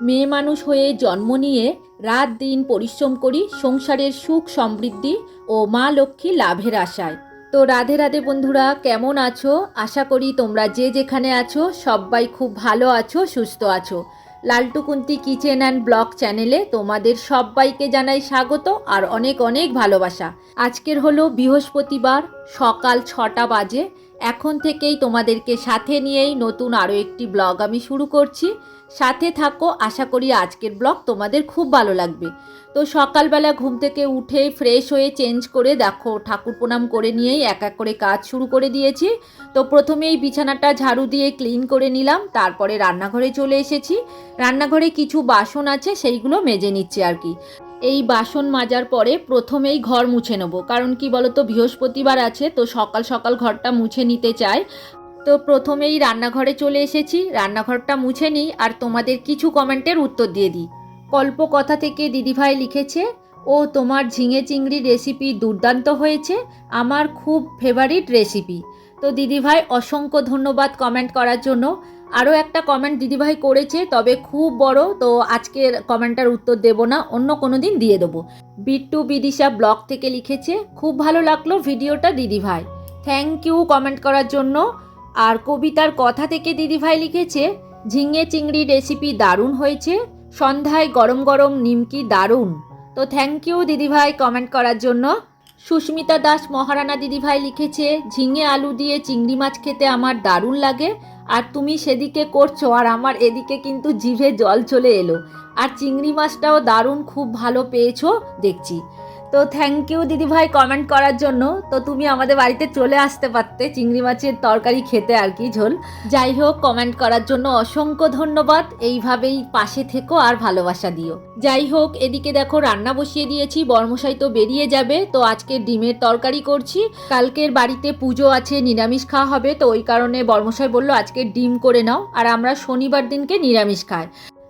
মেয়ে মানুষ হয়ে জন্ম নিয়ে রাত দিন পরিশ্রম করি, সংসারের সুখ সমৃদ্ধি ও মা লক্ষ্মী লাভের আশায়। তো রাধে রাধে বন্ধুরা, কেমন আছো? আশা করি তোমরা যে যেখানে আছো, সবাই খুব ভালো আছো, সুস্থ আছো। Laltu Kunti kitchen and blog চ্যানেলে তোমাদের সবাইকে জানাই স্বাগত আর অনেক অনেক ভালোবাসা। আজকের হলো বৃহস্পতিবার, সকাল ছটা বাজে। এখন থেকেই তোমাদেরকে সাথে নিয়েই নতুন আরও একটি ব্লগ আমি শুরু করছি। সাথে থাকো, আশা করি আজকের ব্লগ তোমাদের খুব ভালো লাগবে। তো সকালবেলা ঘুম থেকে উঠে ফ্রেশ হয়ে চেঞ্জ করে দেখো, ঠাকুর প্রণাম করে নিয়েই এক এক করে কাজ শুরু করে দিয়েছি। তো প্রথমেই বিছানাটা ঝাড়ু দিয়ে ক্লিন করে নিলাম, তারপরে রান্নাঘরে চলে এসেছি। রান্নাঘরে কিছু বাসন আছে, সেইগুলো মেজে নিচ্ছি আর কি। এই বাসন মাজার পরে প্রথমেই ঘর মুছে নেব। কারণ কি বলতো, বৃহস্পতিবার আছে, তো সকাল সকাল ঘরটা মুছে নিতে চাই। তো প্রথমেই রান্নাঘরে চলে এসেছি। রান্নাঘরটা মুছে নিই আর তোমাদের কিছু কমেন্টের উত্তর দিয়ে দিই। কল্প কথা থেকে দিদিভাই লিখেছে, ও, তোমার ঝিঙে চিংড়ি রেসিপি দুর্দান্ত হয়েছে। আমার খুব ফেভারিট রেসিপি তো দিদিভাই, অসংখ্য ধন্যবাদ কমেন্ট করার জন্য। আরও একটা কমেন্ট দিদিভাই করেছে, তবে খুব বড়, তো আজকের কমেন্টটার উত্তর দেব না, অন্য কোনো দিন দিয়ে দেবো। বিট্টু বিদিশা ব্লগ থেকে লিখেছে, খুব ভালো লাগল ভিডিওটা দিদিভাই। থ্যাংক ইউ কমেন্ট করার জন্য। আর কবিতার কথা থেকে দিদিভাই লিখেছে, ঝিঙে চিংড়ি রেসিপি দারুণ হয়েছে, সন্ধ্যায় গরম গরম নিমকি দারুণ। তো থ্যাংক ইউ দিদিভাই কমেন্ট করার জন্য। সুস্মিতা দাস মহারানা দিদিভাই লিখেছে, ঝিঙে আলু দিয়ে চিংড়ি মাছ খেতে আমার দারুণ লাগে। আর তুমি সেদিকে করছ, আর আমার এদিকে কিন্তু জিভে জল চলে এলো। আর চিংড়ি মাছটাও দারুণ, খুব ভালো পেয়েছ, দেখছি। তো থ্যাংক ইউ দিদিভাই কমেন্ট করার জন্য। তো তুমি আমাদের বাড়িতে চলে আসতে পারতে চিংড়ি মাছের তরকারি খেতে আর কি ঝোল। যাই হোক কমেন্ট করার জন্য অসংখ্য ধন্যবাদ। এইভাবেই পাশে থেকো আর ভালোবাসা দিও। যাই হোক, এদিকে দেখো রান্না বসিয়ে দিয়েছি, বর্মশাই তো বেরিয়ে যাবে, তো আজকে ডিমের তরকারি করছি। কালকের বাড়িতে পুজো আছে, নিরামিষ খাওয়া হবে, তো ওই কারণে বর্মশাই বলল আজকে ডিম করে নাও, আর আমরা শনিবার দিনকে নিরামিষ খাই।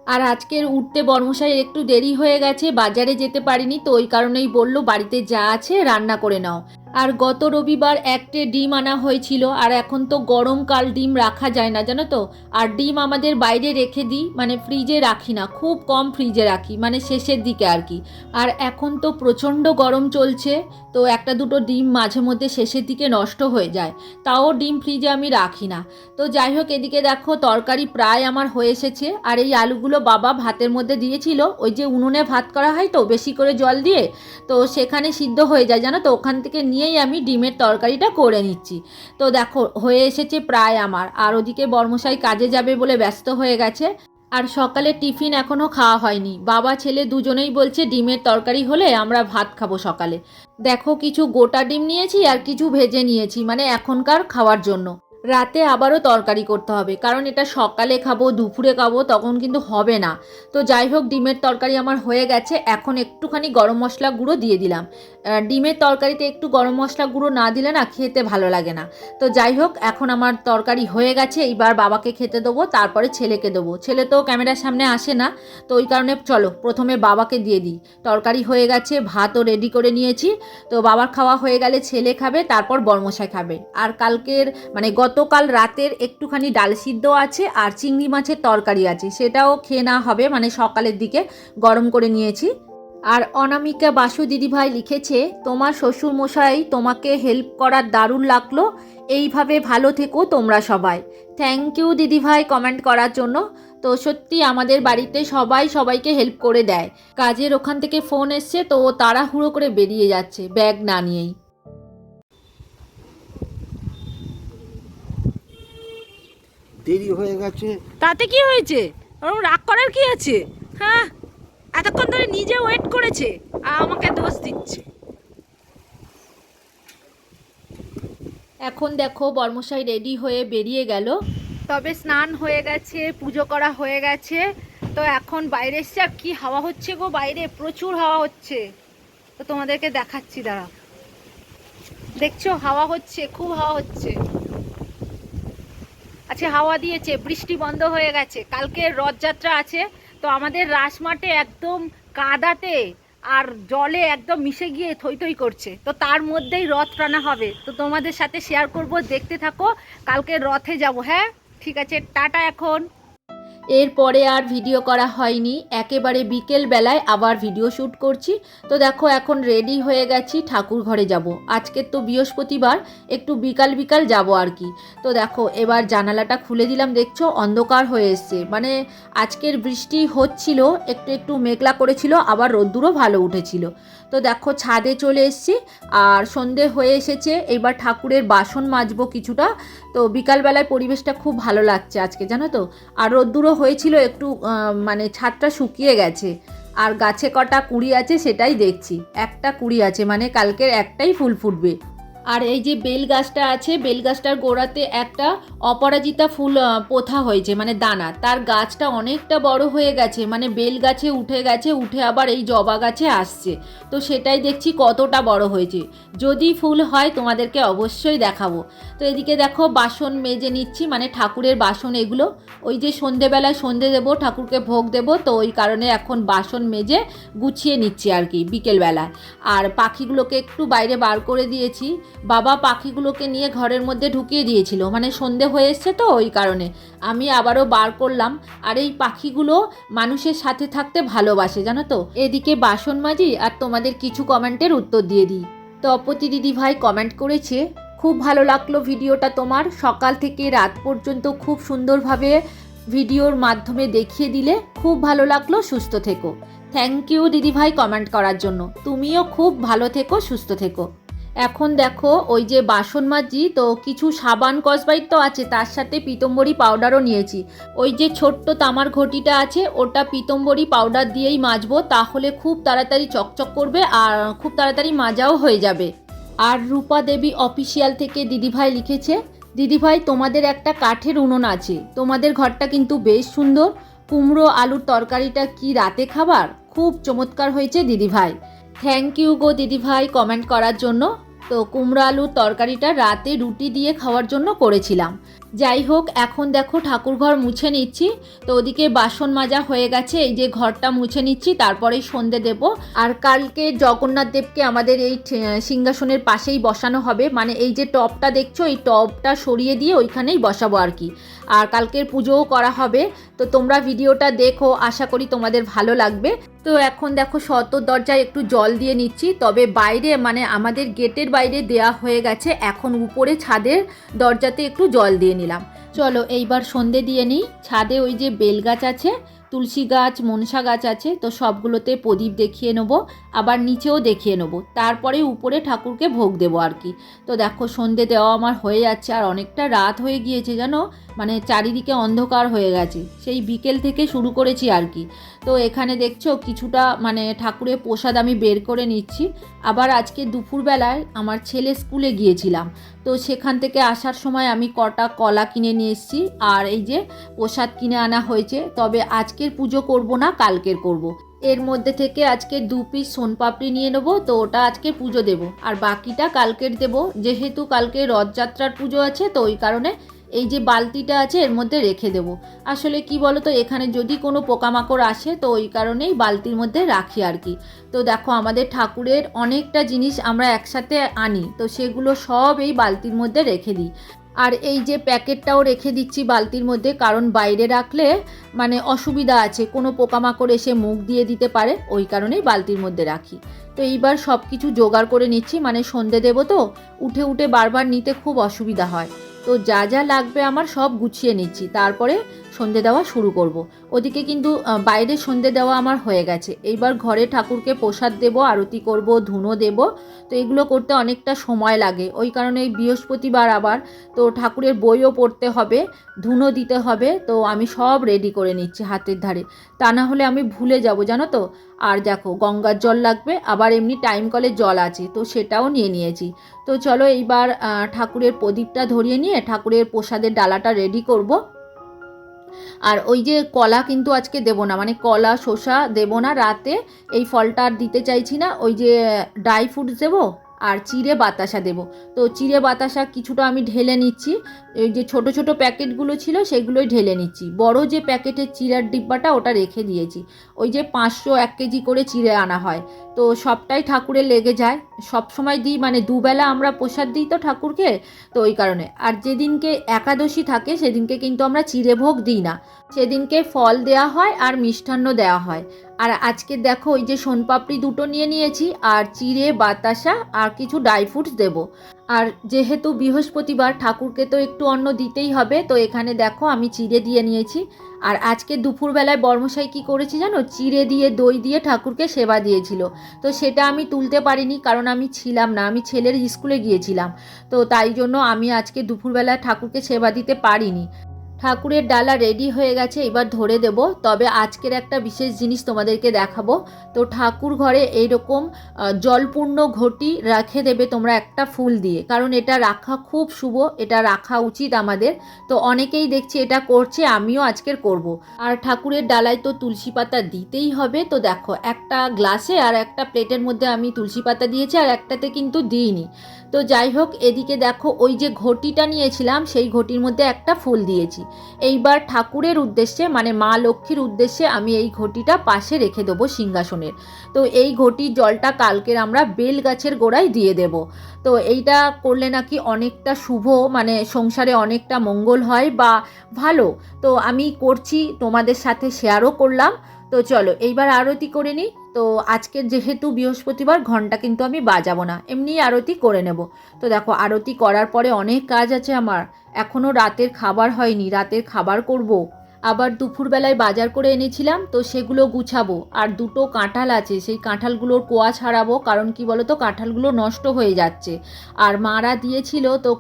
আর আজকের উঠতে বর্মশাইয়ের একটু দেরি হয়ে গেছে, বাজারে যেতে পারিনি, তো ওই কারণেই বলল, বাড়িতে যা আছে রান্না করে নাও। আর গত রবিবার একটা ডিম আনা হয়েছিল, আর এখন তো গরমকাল ডিম রাখা যায় না, জানো তো? আর ডিম আমাদের বাইরে রেখে দিই মানে ফ্রিজে রাখি না, খুব কম ফ্রিজে রাখি মানে শেষের দিকে আর কি। আর এখন তো প্রচণ্ড গরম চলছে, তো একটা দুটো ডিম মাঝে মধ্যে শেষের দিকে নষ্ট হয়ে যায়, তাও ডিম ফ্রিজে আমি রাখি না। তো যাই হোক, এদিকে দেখো তরকারি প্রায় আমার হয়ে এসেছে, আর এই আলুগুলো বাবা ভাতের মধ্যে দিয়েছিল, ওই যে উনুনে ভাত করা হয় তো, বেশি করে জল দিয়ে, তো সেখানে সিদ্ধ হয়ে যায়, জানো তো? ওখান থেকে নিয়েই আমি ডিমের তরকারিটা করে নিচ্ছি। তো দেখো, হয়ে এসেছে প্রায় আমার। আর ওদিকে বর্মশাই কাজে যাবে বলে ব্যস্ত হয়ে গেছে। আর সকালে টিফিন এখনও খাওয়া হয়নি। বাবা, ছেলে দুজনেই বলছে, ডিমের তরকারি হলে আমরা ভাত খাব সকালে। দেখো, কিছু গোটা ডিম নিয়েছি আর কিছু ভেজে নিয়েছি মানে এখনকার খাওয়ার জন্য। রাতে আবারও তরকারি করতে হবে, কারণ এটা সকালে খাব, দুপুরে খাব, তখন কিন্তু হবে না। তো যাই হোক, ডিমের তরকারি আমার হয়ে গেছে। এখন একটুখানি গরম মশলা গুঁড়ো দিয়ে দিলাম। ডিমের তরকারিতে একটু গরম মশলা গুঁড়ো না দিলে না খেতে ভালো লাগে না। তো যাই হোক, এখন আমার তরকারি হয়ে গেছে, এইবার বাবাকে খেতে দেবো, তারপরে ছেলেকে দেবো। ছেলে তো ক্যামেরার সামনে আসে না, তো ওই কারণে চলো, প্রথমে বাবাকে দিয়ে দিই। তরকারি হয়ে গেছে, ভাতও রেডি করে নিয়েছি, তো বাবার খাওয়া হয়ে গেলে ছেলে খাবে, তারপর বর্মশাই খাবে। আর কালকের মানে গতকাল রাতের একটুখানি ডাল সিদ্ধ আছে, আর চিংড়ি মাছের তরকারি আছে, সেটাও খেয়ে না হবে মানে সকালের দিকে গরম করে নিয়েছি। আর অনামিকা বাসু দিদিভাই লিখেছে তোমার শ্বশুর মশাই তোমাকে হেল্প করার দারুণ লাগল। এইভাবে ভালো থেকো তোমরা সবাই। থ্যাংক ইউ দিদিভাই কমেন্ট করার জন্য। তো সত্যি আমাদের বাড়িতে সবাই সবাইকে হেল্প করে দেয়। কাজের ওখান থেকে ফোন এসছে তো ও তাড়াহুড়ো করে বেরিয়ে যাচ্ছে ব্যাগ না নিয়েই। দেরি হয়ে গেছে। তাতে কি হয়েছে? রাগ করার কি আছে? হ্যাঁ এতক্ষণ ধরে নিজে ওয়েট করেছে আর আমাকে দোষ দিচ্ছে। এখন দেখো বর্মশাই রেডি হয়ে বেরিয়ে গেল। তবে স্নান হয়ে গেছে পুজো করা হয়ে গেছে। তো এখন বাইরে এসছে আর কি হাওয়া হচ্ছে গো বাইরে? প্রচুর হাওয়া হচ্ছে। তো তোমাদেরকে দেখাচ্ছি দাঁড়া দেখছ হাওয়া হচ্ছে খুব হাওয়া হচ্ছে। আচ্ছা হাওয়া দিয়েছে বৃষ্টি বন্ধ হয়ে গেছে। কালকে রথযাত্রা আছে তো আমাদের রাসমাটে একদম কাদাতে আর জলে একদম মিশে গিয়ে থই থই করছে। তো তার মধ্যেই রথ টানা হবে। তো তোমাদের সাথে শেয়ার করব, দেখতে থাকো, কালকে রথে যাব হ্যাঁ? ঠিক আছে, টাটা এখন। এরপরে আর ভিডিও করা হয়নি। একেবারে বিকেল বেলায় আবার ভিডিও শ্যুট করছি। তো দেখো, এখন রেডি হয়ে গেছি, ঠাকুর ঘরে যাব। আজকের তো বৃহস্পতিবার, একটু বিকাল বিকাল যাব আর কি। তো দেখো, এবার জানালাটা খুলে দিলাম, দেখছ? অন্ধকার হয়ে এসছে। মানে আজকের বৃষ্টি হচ্ছিল, একটু একটু মেঘলা করেছিল, আবার রোদ্দুরও ভালো উঠেছিল। তো দেখো ছাদে চলে এসেছি, আর সন্ধে হয়ে এসেছে, এবার ঠাকুরের বাসন মাজবো কিছুটা। তো বিকালবেলায় পরিবেশটা খুব ভালো লাগছে আজকে, জানো তো? আর রোদ্দুরও হয়েছিল একটু মানে ছাদটা শুকিয়ে গেছে। আর গাছে কটা কুড়ি আছে সেটাই দেখছি। একটা কুড়ি আছে মানে কালকের একটাই ফুল ফুটবে। আর এই যে বেল গাছটা আছে, বেল গাছটার গোড়াতে একটা অপরাজিতা ফুল পোথা হয়েছে মানে দানা। তার গাছটা অনেকটা বড় হয়ে গেছে মানে বেল গাছে উঠে গেছে, উঠে আবার এই জবা গাছে আসছে। তো সেটাই দেখছি কতটা বড় হয়েছে। যদি ফুল হয়, তোমাদেরকে অবশ্যই দেখাবো। তো এদিকে দেখো, বাসন মেজে নিচ্ছি মানে ঠাকুরের বাসন এগুলো। ওই যে সন্ধেবেলায় সন্ধে দেবো, ঠাকুরকে ভোগ দেবো, তো ওই কারণে এখন বাসন মেজে গুছিয়ে নিচ্ছি আর কি, বিকেলবেলায়। আর পাখিগুলোকে একটু বাইরে বার করে দিয়েছি। বাবা পাখিগুলোকে নিয়ে ঘরের মধ্যে ঢুকিয়ে দিয়েছিল। মানে সন্ধে হয়ে এসছে তো ওই কারণে। আমি আবারও বার করলাম। আর এই পাখিগুলো মানুষের সাথে থাকতে ভালোবাসে, জানো তো? এদিকে বাসন মাজি আর তোমাদের কিছু কমেন্টের উত্তর দিয়ে দিই। তো অপতি দিদি ভাই কমেন্ট করেছে, খুব ভালো লাগল ভিডিওটা তোমার। সকাল থেকে রাত পর্যন্ত খুব সুন্দরভাবে ভিডিওর মাধ্যমে দেখিয়ে দিলে খুব ভালো লাগল, সুস্থ থেকো। থ্যাংক ইউ দিদিভাই কমেন্ট করার জন্য। তুমিও খুব ভালো থেকো, সুস্থ থেকো। এখন দেখো, ওই যে বাসন মাজি, তো কিছু সাবান কসবাইট তো আছে, তার সাথে পিতম্বরী পাউডারও নিয়েছি। ওই যে ছোট্ট তামার ঘটিটা আছে, ওটা পিতম্বরী পাউডার দিয়েই মাজবো, তাহলে খুব তাড়াতাড়ি চকচক করবে আর খুব তাড়াতাড়ি মাজাও হয়ে যাবে। আর রূপা দেবী অফিসিয়াল থেকে দিদিভাই লিখেছে, দিদিভাই, তোমাদের একটা কাঠের উনুন আছে, তোমাদের ঘরটা কিন্তু বেশ সুন্দর। কুমড়ো আলুর তরকারিটা কি রাতে খাবার? খুব চমৎকার হয়েছে দিদিভাই। থ্যাংক ইউ গো দিদিভাই কমেন্ট করার জন্য। তো কুমড়ো আলুর তরকারিটা রাতে রুটি দিয়ে খাওয়ার জন্য করেছিলাম। যাই হোক, এখন দেখো ঠাকুরঘর মুছে নিচ্ছি। তো ওদিকে বাসন মাজা হয়ে গেছে, এই যে ঘরটা মুছে নিচ্ছি, তারপরেই সন্ধে দেব। আর কালকে জগন্নাথ দেবকে আমাদের এই সিংহাসনের পাশেই বসানো হবে। মানে এই যে টপটা দেখছ, এই টপটা সরিয়ে দিয়ে ওইখানেই বসাবো আর কি। আর কালকের পুজোও করা হবে। তো তোমরা ভিডিওটা দেখো, আশা করি তোমাদের ভালো লাগবে। তো এখন দেখো শত দরজায় একটু জল দিয়ে নিচ্ছি, তবে বাইরে মানে আমাদের গেটের বাইরে দেয়া হয়ে গেছে, এখন উপরে ছাদের দরজাতে একটু জল দিয়ে নিলাম। চলো এইবার সন্ধে দিয়ে নিই, ছাদে ওই যে বেল গাছ আছে, তুলসী গাছ, মনসা গাছ আছে, তো সবগুলোতে প্রদীপ দেখিয়ে নেব, আবার নিচেও দেখিয়ে নেব, তারপরে উপরে ঠাকুরকে ভোগ দেবো আর কি। তো দেখো সন্ধে দেওয়া আমার হয়ে যাচ্ছে, আর অনেকটা রাত হয়ে গিয়েছে জানো মানে চারিদিকে অন্ধকার হয়ে গেছে, সেই বিকেল থেকে শুরু করেছি আর কি। তো এখানে দেখছ কিছুটা মানে ঠাকুরের প্রসাদ আমি বের করে নিচ্ছি। আবার আজকে দুপুরবেলায় আমার ছেলে স্কুলে গিয়েছিলাম। তো সেখান থেকে আসার সময় আমি কটা কলা কিনে নিয়ে এসেছি আর এই যে প্রসাদ কিনে আনা হয়েছে, তবে আজকের পুজো করব না, কালকের করব। এর মধ্যে থেকে আজকে দু পিস সোনপাপড়ি নিয়ে নেব, তো ওটা আজকে পুজো দেব। আর বাকিটা কালকের দেব। যেহেতু কালকে রথযাত্রার পুজো আছে, তো ওই কারণে এই যে বালতিটা আছে, এর মধ্যে রেখে দেবো। আসলে কি বলো তো এখানে যদি কোনো পোকামাকড় আসে, তো ওই কারণেই বালতির মধ্যে রাখি আর কি। তো দেখো, আমাদের ঠাকুরের অনেকটা জিনিস আমরা একসাথে আনি, তো সেগুলো সব এই বালতির মধ্যে রেখে দিই। আর এই যে প্যাকেটটাও রেখে দিচ্ছি বালতির মধ্যে, কারণ বাইরে রাখলে মানে অসুবিধা আছে, কোনো পোকামাকড় এসে মুখ দিয়ে দিতে পারে, ওই কারণেই বালতির মধ্যে রাখি। তো এইবার সব কিছু জোগাড় করে নিচ্ছি মানে সন্ধে দেবো তো, উঠে উঠে বারবার নিতে খুব অসুবিধা হয়। তো যা যা লাগবে আমার সব গুছিয়ে নিচ্ছি। তারপরে সন্ধে দেওয়া শুরু করব। ওদিকে কিন্তু বাইরে সন্ধে দেওয়া আমার হয়ে গেছে। এইবার ঘরে ঠাকুরকে প্রসাদ দেব, আরতি করব, ধুনো দেব। তো এগুলো করতে অনেকটা সময় লাগে। ওই কারণে এই বৃহস্পতিবার আবার তো ঠাকুরের বইও পড়তে হবে, ধুনো দিতে হবে। তো আমি সব রেডি করে নিচ্ছি হাতের ধারে। তা না হলে আমি ভুলে যাব, জানো তো? আর দেখো, গঙ্গার জল লাগবে, আবার এমনি টাইম কলে জল আছে। তো সেটাও নিয়ে নিয়েছি। তো চলো এইবার ঠাকুরের প্রদীপটা ধরিয়ে নিয়ে ঠাকুরের প্রসাদের ডালাটা রেডি করব। আর ওই যে কলা কিন্তু আজকে দেবো না মানে কলা, শসা দেবো না, রাতে এই ফলটা আর দিতে চাইছি না, ওই যে ড্রাই ফ্রুটস দেবো আর চিড়ে বাতাসা দেব। তো চিড়ে বাতাসা কিছুটা আমি ঢেলে নিচ্ছি। এই যে ছোট ছোট প্যাকেটগুলো ছিল সেগুলোই ঢেলে নিচ্ছি। বড় যে প্যাকেটের চিড়ার ডিব্বাটা ওটা রেখে দিয়েছি। ওই যে পাঁচশো এক কেজি করে চিড়ে আনা হয়। তো সবটাই ঠাকুরে লেগে যায়। সব সময় দিই মানে দুবেলা আমরা প্রসাদ দিই তো ঠাকুরকে, তো ওই কারণে। আর যেদিনকে একাদশী থাকে, সেদিনকে কিন্তু আমরা চিড়ে ভোগ দিই না। সেদিনকে ফল দেওয়া হয় আর মিষ্টান্ন দেওয়া হয়। আর আজকে দেখো ওই যে সোনপাপড়ি দুটো নিয়ে নিয়েছি, আর চিড়ে, বাতাসা, আর কিছু ড্রাই ফ্রুটস দেবো। আর যেহেতু বৃহস্পতিবার, ঠাকুরকে তো একটু অন্ন দিতেই হবে, তো এখানে দেখো আমি চিড়ে দিয়ে নিয়েছি। আর আজকে দুপুরবেলায় বর্মশাই কি করেছি জানো? চিড়ে দিয়ে, দই দিয়ে ঠাকুরকে সেবা দিয়েছিল। তো সেটা আমি তুলতে পারিনি, কারণ আমি ছিলাম না, আমি ছেলের স্কুলে গিয়েছিলাম। তো তাই জন্য আমি আজকে দুপুরবেলায় ঠাকুরকে সেবা দিতে পারিনি। ঠাকুরের ডালা রেডি হয়ে গেছে, এবার ধরে দেব। তবে আজকের একটা বিশেষ জিনিস তোমাদেরকে দেখাবো। তো ঠাকুর ঘরে এইরকম জলপূর্ণ ঘটি রেখে দেবে তোমরা একটা ফুল দিয়ে। কারণ এটা রাখা খুব শুভ, এটা রাখা উচিত আমাদের। তো অনেকেই দেখছি এটা করছে, আমিও আজকের করব। আর ঠাকুরের ডালায় তো তুলসী পাতা দিতেই হবে। তো দেখো, একটা গ্লাসে আর একটা প্লেটের মধ্যে আমি তুলসী পাতা দিয়েছি, আর একটাতে কিন্তু দিইনি। তো যাই হোক, এদিকে দেখো ওই যে ঘটিটা নিয়েছিলাম, সেই ঘটির মধ্যে একটা ফুল দিয়েছি। এইবার ঠাকুরের উদ্দেশ্যে মানে মা লক্ষ্মীর উদ্দেশ্যে আমি এই ঘটিটা পাশে রেখে দেবো সিংহাসনের। তো এই ঘটির জলটা কালকের আমরা বেল গাছের গোড়ায় দিয়ে দেব। তো এইটা করলে নাকি অনেকটা শুভ মানে সংসারে অনেকটা মঙ্গল হয় বা ভালো। তো আমি করছি, তোমাদের সাথে শেয়ারও করলাম। তো চলো, এইবার আরতি করে নিই। তো আজকের যেহেতু বৃহস্পতিবার, ঘণ্টা কিন্তু আমি বাজাবো না। এমনি আরতি করে নেব। তো দেখো, আরতি করার পরে অনেক কাজ আছে আমার। এখনও রাতের খাবার হয়নি। রাতের খাবার করব। আবার দুপুরবেলায় বাজার করে এনেছিলাম, তো সেগুলো গুছাবো। আর দুটো কাঁঠাল আছে, সেই কাঁঠালগুলোর কোয়া ছাড়াবো, কারণ কি বলতো, কাঁঠালগুলো নষ্ট হয়ে যাচ্ছে। আর মারা দিয়েছিল তো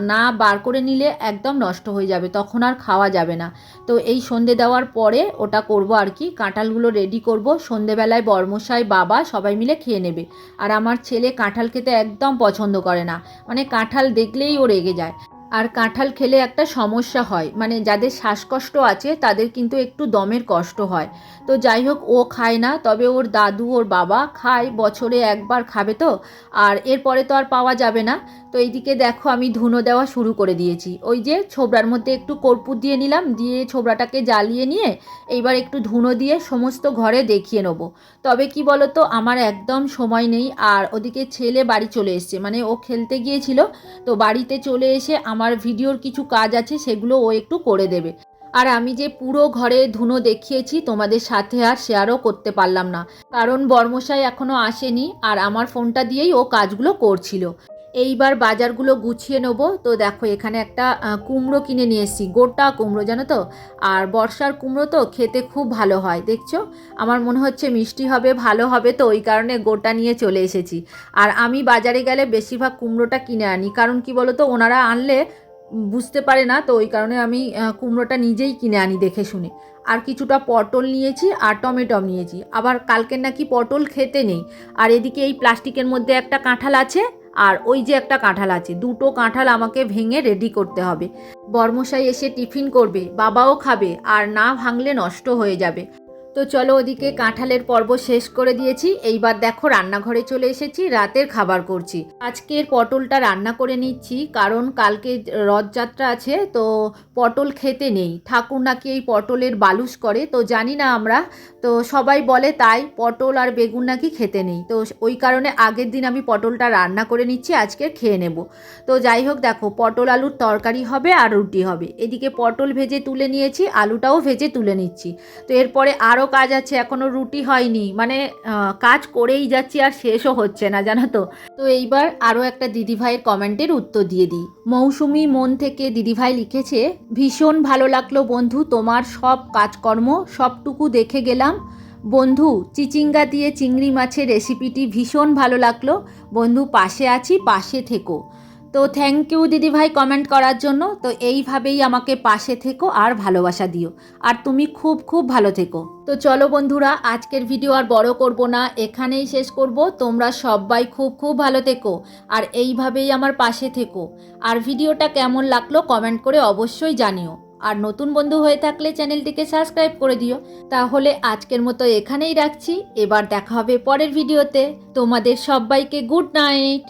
না বার করে নিলে একদম নষ্ট হয়ে যাবে, তখন আর খাওয়া যাবে না। তো এই সন্ধে দেওয়ার পরে ওটা করব আর কি, কাঁঠালগুলো রেডি করব। সন্ধেবেলায় বর্মশাই, বাবা সবাই মিলে খেয়ে নেবে। আর আমার ছেলে কাঁঠাল খেতে একদম পছন্দ করে না মানে কাঁঠাল দেখলেই ও রেগে যায়। আর কাঁঠাল খেলে একটা সমস্যা হয়। মানে যাদের শ্বাসকষ্ট আছে, তাদের কিন্তু একটু দমের কষ্ট হয়। তো যাই হোক, ও খায় না, তবে ওর দাদু, ওর বাবা খায়, বছরে একবার খাবে তো। আর এরপরে তো আর পাওয়া যাবে না। তো এইদিকে দেখো, আমি ধুনো দেওয়া শুরু করে দিয়েছি। ওই যে ছোবড়ার মধ্যে একটু কর্পূর দিয়ে নিলাম, দিয়ে ছোবড়াটাকে জ্বালিয়ে নিয়ে, এইবার একটু ধুনো দিয়ে সমস্ত ঘরে দেখিয়ে নেব। তবে কি বলতো, আমার একদম সময় নেই। আর ওদিকে ছেলে বাড়ি চলে এসছে। মানে ও খেলতে গিয়েছিল, তো বাড়িতে চলে এসে আমার ভিডিওর কিছু কাজ আছে, সেগুলো ও একটু করে দেবে। আর আমি যে পুরো ঘরে ধুনো দেখিয়েছি, তোমাদের সাথে আর শেয়ারও করতে পারলাম না। কারণ বর্মশাই এখনও আসেনি, আর আমার ফোনটা দিয়েই ও কাজগুলো করছিল। এইবার বাজারগুলো গুছিয়ে নেব। তো দেখো, এখানে একটা কুমড়ো কিনে নিয়ে এসেছি, গোটা কুমড়ো, জানো তো? আর বর্ষার কুমড়ো তো খেতে খুব ভালো হয়, দেখছ? আমার মনে হচ্ছে মিষ্টি হবে, ভালো হবে, তো ওই কারণে গোটা নিয়ে চলে এসেছি। আর আমি বাজারে গেলে বেশিরভাগ কুমড়োটা কিনে আনি, কারণ কি বলো তো ওনারা আনলে বুঝতে পারে না, তো ওই কারণে আমি কুমড়োটা নিজেই কিনে আনি দেখে শুনে। আর কিছুটা পটল নিয়েছি আর টমেটো নিয়েছি। আবার কালকের নাকি পটল খেতে নেই। আর এদিকে এই প্লাস্টিকের মধ্যে একটা কাঁঠাল আছে আর ওই যে একটা কাঁঠাল আছে, দুটো কাঁঠাল আমাকে ভেঙে রেডি করতে হবে। বর্মশাই এসে টিফিন করবে, বাবাও খাবে, আর না ভাঙলে নষ্ট হয়ে যাবে। তো চলো ওদিকে কাঁঠালের পর্ব শেষ করে দিয়েছি। এইবার দেখো রান্নাঘরে চলে এসেছি, রাতের খাবার করছি। আজকের পটলটা রান্না করে নিচ্ছি, কারণ কালকে রথযাত্রা আছে, তো পটল খেতে নেই। ঠাকুর নাকি এই পটলের বালুস করে, তো জানি না আমরা। তো সবাই বলে তাই, পটল আর বেগুন নাকি খেতে নেই। তো ওই কারণে আগের দিন আমি পটলটা রান্না করে নিচ্ছি, আজকে খেয়ে নেব। তো যাই হোক, দেখো পটল আলুর তরকারি হবে আর রুটি হবে। এদিকে পটল ভেজে তুলে নিয়েছি, আলুটাও ভেজে তুলে নিচ্ছি। তো এরপরে আরও কাজ আছে এখনও রুটি হয়নি। মানে কাজ করেই যাচ্ছি আর শেষও হচ্ছে না, জানো তো। তো এইবার আরও একটা দিদিভাইয়ের কমেন্টের উত্তর দিয়ে দিই। মৌসুমি মন থেকে দিদিভাই লিখেছে, ভীষণ ভালো লাগল বন্ধু, তোমার সব কাজকর্ম, সবটুকু দেখে গেলাম। বন্ধু, চিচিঙ্গা দিয়ে চিংড়ি মাছের রেসিপিটি ভীষণ ভালো লাগল। বন্ধু, পাশে আছি, পাশে থেকো। তো থ্যাংক ইউ দিদিভাই কমেন্ট করার জন্য। তো এইভাবেই আমাকে পাশে থেকো আর ভালোবাসা দিও। আর তুমি খুব খুব ভালো থেকো। তো চলো বন্ধুরা, আজকের ভিডিও আর বড় করব না। এখানেই শেষ করব। তোমরা সবাই খুব খুব ভালো থেকো। আর এইভাবেই আমার পাশে থেকো। আর ভিডিওটা কেমন লাগল কমেন্ট করে অবশ্যই জানিও। আর নতুন বন্ধু হয়ে থাকলে চ্যানেলটিকে সাবস্ক্রাইব করে দিও। তাহলে আজকের মতো এখানেই রাখছি। এবার দেখা হবে পরের ভিডিওতে তোমাদের সবাইকে গুড নাইট